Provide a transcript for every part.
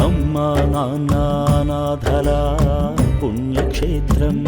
అమ్మా నాన్న నాథల పుణ్యక్షేత్రం.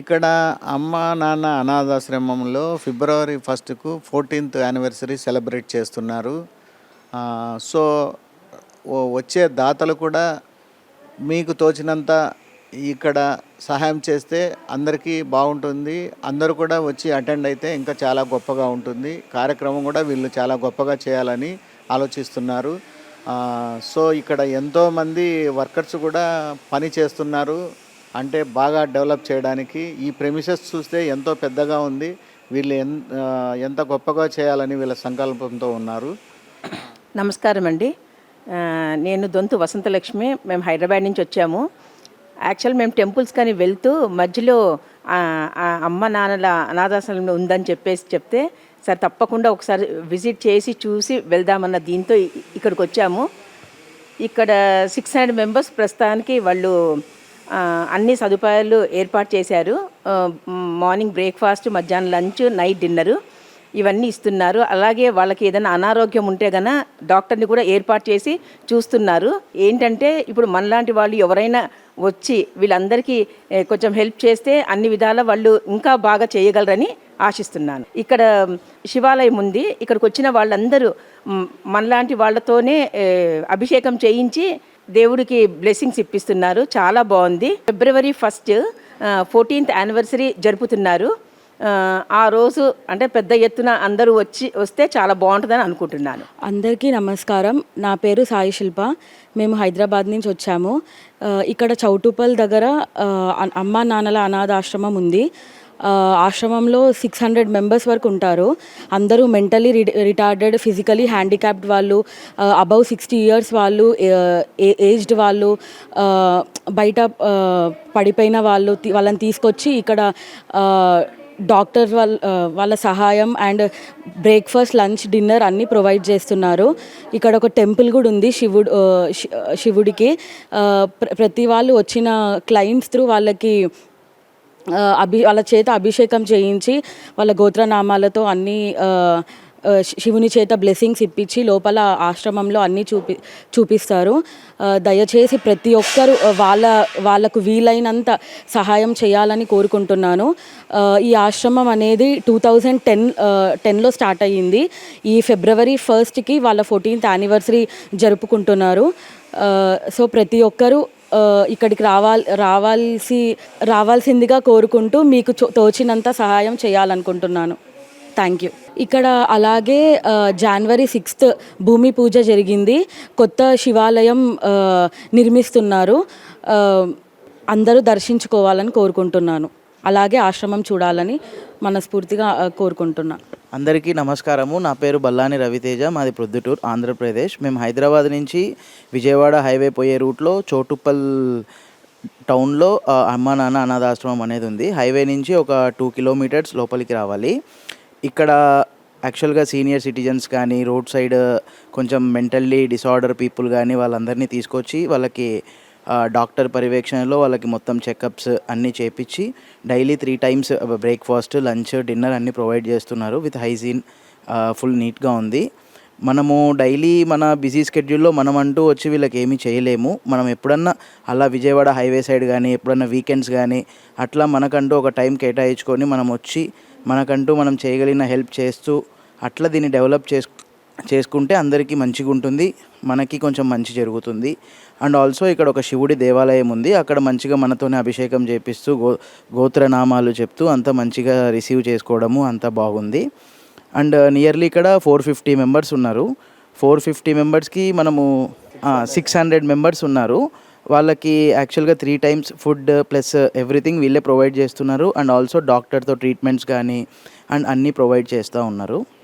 ఇక్కడ అమ్మ నాన్న అనాథాశ్రమంలో ఫిబ్రవరి ఫస్ట్కు ఫోర్టీన్త్ యానివర్సరీ సెలబ్రేట్ చేస్తున్నారు. సో వచ్చే దాతలు కూడా మీకు తోచినంత ఇక్కడ సహాయం చేస్తే అందరికీ బాగుంటుంది. అందరూ కూడా వచ్చి అటెండ్ అయితే ఇంకా చాలా గొప్పగా ఉంటుంది. కార్యక్రమం కూడా వీళ్ళు చాలా గొప్పగా చేయాలని ఆలోచిస్తున్నారు. సో ఇక్కడ ఎంతోమంది వర్కర్స్ కూడా పని చేస్తున్నారు. అంటే బాగా డెవలప్ చేయడానికి ఈ ప్రెమిసెస్ చూస్తే ఎంతో పెద్దగా ఉంది. వీళ్ళు ఎంత గొప్పగా చేయాలని వీళ్ళ సంకల్పంతో ఉన్నారు. నమస్కారం అండి. నేను దొంతు వసంతలక్ష్మి. మేము హైదరాబాద్ నుంచి వచ్చాము. యాక్చువల్ మేము టెంపుల్స్ కానీ వెళ్తూ మధ్యలో అమ్మ నాన్నల అనాథాశ్రమం ఉందని చెప్పేసి చెప్తే సార్ తప్పకుండా ఒకసారి విజిట్ చేసి చూసి వెళ్దామన్న దీంతో ఇక్కడికి వచ్చాము. ఇక్కడ సిక్స్ హండ్రెడ్ మెంబర్స్ ప్రస్తుతానికి వాళ్ళు అన్ని సదుపాయాలు ఏర్పాటు చేశారు. మార్నింగ్ బ్రేక్ఫాస్ట్ మధ్యాహ్నం లంచ్ నైట్ డిన్నరు ఇవన్నీ ఇస్తున్నారు. అలాగే వాళ్ళకి ఏదైనా అనారోగ్యం ఉంటే గన డాక్టర్ని కూడా ఏర్పాటు చేసి చూస్తున్నారు. ఏంటంటే ఇప్పుడు మనలాంటి వాళ్ళు ఎవరైనా వచ్చి వీళ్ళందరికీ కొంచెం హెల్ప్ చేస్తే అన్ని విధాల వాళ్ళు ఇంకా బాగా చేయగలరని ఆశిస్తున్నాను. ఇక్కడ శివాలయం ఉంది. ఇక్కడికి వచ్చిన వాళ్ళందరూ మనలాంటి వాళ్ళతోనే అభిషేకం చేయించి దేవుడికి బ్లెస్సింగ్స్ ఇప్పిస్తున్నారు. చాలా బాగుంది. ఫిబ్రవరి ఫస్ట్ ఫోర్టీన్త్ యానివర్సరీ జరుపుతున్నారు. ఆ, రోజు అంటే పెద్ద ఎత్తున అందరూ వచ్చి వస్తే చాలా బాగుంటుందని అనుకుంటున్నాను. అందరికీ నమస్కారం. నా పేరు సాయి శిల్ప. మేము హైదరాబాద్ నుంచి వచ్చాము. ఇక్కడ చౌటుపల్ దగ్గర అమ్మా నాన్నల అనాథాశ్రమం ఉంది. ఆశ్రమంలో సిక్స్ హండ్రెడ్ మెంబర్స్ వరకు ఉంటారు. అందరూ మెంటలీ రిటార్డెడ్ ఫిజికలీ హ్యాండిక్యాప్డ్ వాళ్ళు అబౌవ్ సిక్స్టీ ఇయర్స్ వాళ్ళు ఏజ్డ్ వాళ్ళు బయట పడిపోయిన వాళ్ళు వాళ్ళని తీసుకొచ్చి ఇక్కడ డాక్టర్ వాళ్ళ వాళ్ళ సహాయం అండ్ బ్రేక్ఫాస్ట్ లంచ్ డిన్నర్ అన్నీ ప్రొవైడ్ చేస్తున్నారు. ఇక్కడ ఒక టెంపుల్ కూడా ఉంది శివుడు శివుడికి. ప్రతి వాళ్ళు వచ్చిన క్లయింట్స్ త్రూ వాళ్ళకి అభి వాళ్ళ చేత అభిషేకం చేయించి వాళ్ళ గోత్రనామాలతో అన్నీ శివుని చేత బ్లెస్సింగ్స్ ఇప్పించి లోపల ఆశ్రమంలో అన్నీ చూపి చూపిస్తారు. దయచేసి ప్రతి ఒక్కరు వాళ్ళ వాళ్ళకు వీలైనంత సహాయం చేయాలని కోరుకుంటున్నాను. ఈ ఆశ్రమం అనేది టూ థౌజండ్ టెన్ టెన్లో స్టార్ట్ అయ్యింది. ఈ ఫిబ్రవరి ఫస్ట్కి వాళ్ళ ఫోర్టీన్త్ యానివర్సరీ జరుపుకుంటున్నారు. సో ప్రతి ఒక్కరూ ఇక్కడికి రావాల్ రావాల్సి రావాల్సిందిగా కోరుకుంటూ మీకు చో- తోచినంత సహాయం చేయాలనుకుంటున్నాను. థ్యాంక్ యూ ఇక్కడ అలాగే జనవరి సిక్స్త్ భూమి పూజ జరిగింది. కొత్త శివాలయం నిర్మిస్తున్నారు. అందరూ దర్శించుకోవాలని కోరుకుంటున్నాను. అలాగే ఆశ్రమం చూడాలని మనస్ఫూర్తిగా కోరుకుంటున్నాను అందరికీ నమస్కారము. నా పేరు బల్లాని రవితేజ మాది ప్రొద్దుటూరు ఆంధ్రప్రదేశ్. మేము హైదరాబాద్ నుంచి విజయవాడ హైవే పోయే రూట్లో చోటుప్పల్ టౌన్లో అమ్మ నాన్న అనాథాశ్రమం అనేది ఉంది. హైవే నుంచి ఒక టూ కిలోమీటర్స్ లోపలికి రావాలి. ఇక్కడ యాక్చువల్గా సీనియర్ సిటిజన్స్ కానీ రోడ్ సైడ్ కొంచెం మెంటల్లీ డిసార్డర్ పీపుల్ కానీ వాళ్ళందరినీ తీసుకొచ్చి వాళ్ళకి డాక్టర్ పర్యవేక్షణలో వాళ్ళకి మొత్తం చెకప్స్ అన్నీ చేపించి daily three times breakfast lunch dinner అన్నీ ప్రొవైడ్ చేస్తున్నారు విత్ హైజీన్ ఫుల్ నీట్గా ఉంది. మనము డైలీ మన బిజీ స్కెడ్యూల్లో మనం అంటూ వచ్చి వీళ్ళకి ఏమీ చేయలేము. మనం ఎప్పుడన్నా అలా విజయవాడ హైవే సైడ్ కానీ ఎప్పుడన్నా వీకెండ్స్ కానీ అట్లా మనకంటూ ఒక టైం కేటాయించుకొని మనం వచ్చి మనకంటూ మనం చేయగలిగిన హెల్ప్ చేస్తూ అట్లా దీన్ని డెవలప్ చేసు చేసుకుంటే అందరికీ మంచిగా ఉంటుంది మనకి కొంచెం మంచి జరుగుతుంది. అండ్ ఆల్సో ఇక్కడ ఒక శివుడి దేవాలయం ఉంది అక్కడ మంచిగా మనతోనే అభిషేకం చేపిస్తూ గో గోత్రనామాలు చెప్తూ అంత మంచిగా రిసీవ్ చేసుకోవడము అంత బాగుంది. అండ్ నియర్లీ ఇక్కడ ఫోర్ ఫిఫ్టీ మెంబర్స్ ఉన్నారు. ఫోర్ ఫిఫ్టీ మెంబర్స్కి మనము సిక్స్ హండ్రెడ్ మెంబర్స్ ఉన్నారు. వాళ్ళకి యాక్చువల్గా three times food plus everything వీళ్ళే ప్రొవైడ్ చేస్తున్నారు. అండ్ ఆల్సో డాక్టర్తో ట్రీట్మెంట్స్ కానీ అండ్ అన్నీ ప్రొవైడ్ చేస్తూ ఉన్నారు.